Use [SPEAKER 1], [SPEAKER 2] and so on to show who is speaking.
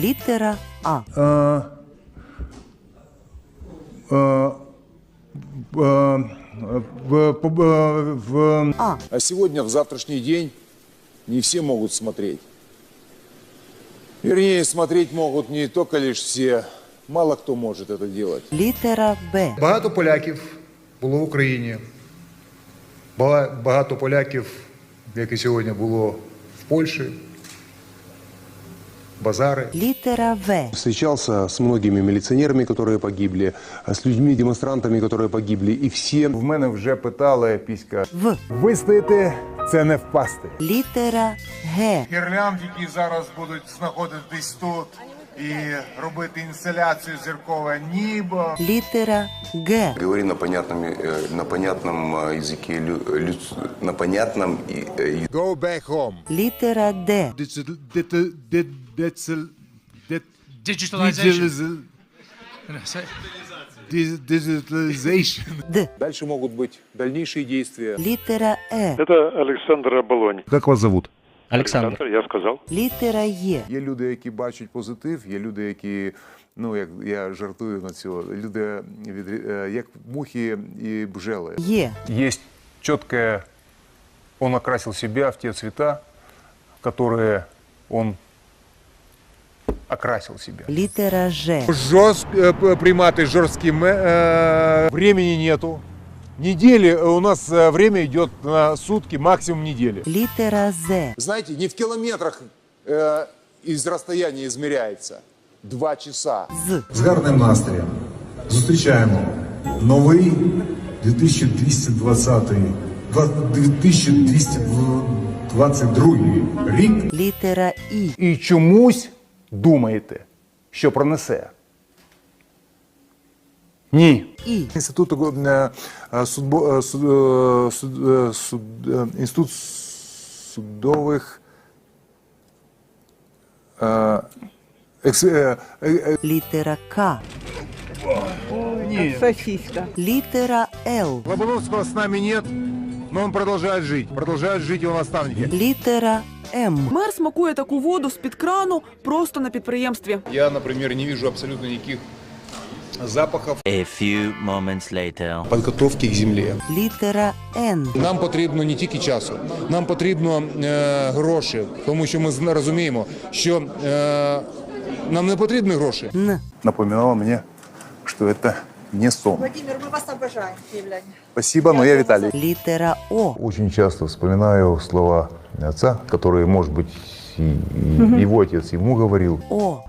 [SPEAKER 1] Літера А.
[SPEAKER 2] Э, э, э, в, в- в-
[SPEAKER 1] А.
[SPEAKER 3] А сегодня, в завтрашний день, не все могут смотреть. Вернее, смотреть могут не только лишь все. Мало кто может это делать.
[SPEAKER 1] Літера Б.
[SPEAKER 4] Багато поляків було в Україні. Бага- Багато поляків, як і сьогодні було в Польщі, базари.
[SPEAKER 1] Літера В.
[SPEAKER 5] Встречался с многими милиционерами, которые погибли, с людьми, демонстрантами, которые погибли, и все
[SPEAKER 2] в мене вже питали піська.
[SPEAKER 1] В.
[SPEAKER 2] Вистояти це не впасти.
[SPEAKER 1] Літера Г.
[SPEAKER 6] гірлянд, які зараз будуть знаходитись тут, і робити інсталяцію зіркове нібо.
[SPEAKER 1] Літера Г.
[SPEAKER 5] говори на понятном, э, на понятном э, языке, лю- люд- на понятном и, э,
[SPEAKER 6] Go back home.
[SPEAKER 1] Літера Д.
[SPEAKER 7] Digitalization.
[SPEAKER 2] Digitalization.
[SPEAKER 1] Д.
[SPEAKER 3] Дальше могут быть дальнейшие действия.
[SPEAKER 1] Літера Е.
[SPEAKER 8] Это Александр Оболонь.
[SPEAKER 2] Як вас зовут?
[SPEAKER 7] Александр.
[SPEAKER 8] Я сказал.
[SPEAKER 1] Літера Є.
[SPEAKER 2] Є люди, які бачать позитив, є люди, які, ну як я жартую на цього, люди від, е, як мухи і бжели.
[SPEAKER 1] Є.
[SPEAKER 9] Есть четкое, он окрасил себя в те цвета, в которые он окрасил себя.
[SPEAKER 1] Літера Ж.
[SPEAKER 2] Жорст, е, п- приймати жорсткі ме- е, времени нету. Недели, у нас е, время идет на сутки, максимум недели.
[SPEAKER 1] Літера З.
[SPEAKER 3] Знаете, не в километрах э, из расстояния измеряется. Два часа.
[SPEAKER 1] З.
[SPEAKER 4] З гарним настроєм зустрічаємо новий 2220 2222 рік.
[SPEAKER 1] Літера І.
[SPEAKER 9] І чомусь думаєте, що пронесе. Ні.
[SPEAKER 1] І.
[SPEAKER 2] Інститут е, е, судбо, е, суд, е, суд, е, суд, е, інститут судових е, екс, е, е, е,
[SPEAKER 1] Літера К. Літера Л.
[SPEAKER 2] Лобановского с нами нет, но он продолжает жить. Продолжают жить его наставники.
[SPEAKER 1] Літера М.
[SPEAKER 10] Мер смакує таку воду з-під крану просто на підприємстві.
[SPEAKER 3] Я, например, не вижу абсолютно никаких запахов.
[SPEAKER 11] A few moments later.
[SPEAKER 5] подготовки к земле.
[SPEAKER 1] Літера Н.
[SPEAKER 3] Нам потрібно не тільки часу, нам потрібно е, гроші, тому що ми зна- розуміємо, що е, нам не потрібні гроші.
[SPEAKER 1] Н.
[SPEAKER 2] Напоминало мне, что это не сон.
[SPEAKER 12] Владимир, мы вас обожаем, киевляне.
[SPEAKER 2] Спасибо, но я Виталий.
[SPEAKER 1] Літера О.
[SPEAKER 4] Очень часто вспоминаю слова отца, которые, может быть, и- и его отец ему говорил.
[SPEAKER 1] О.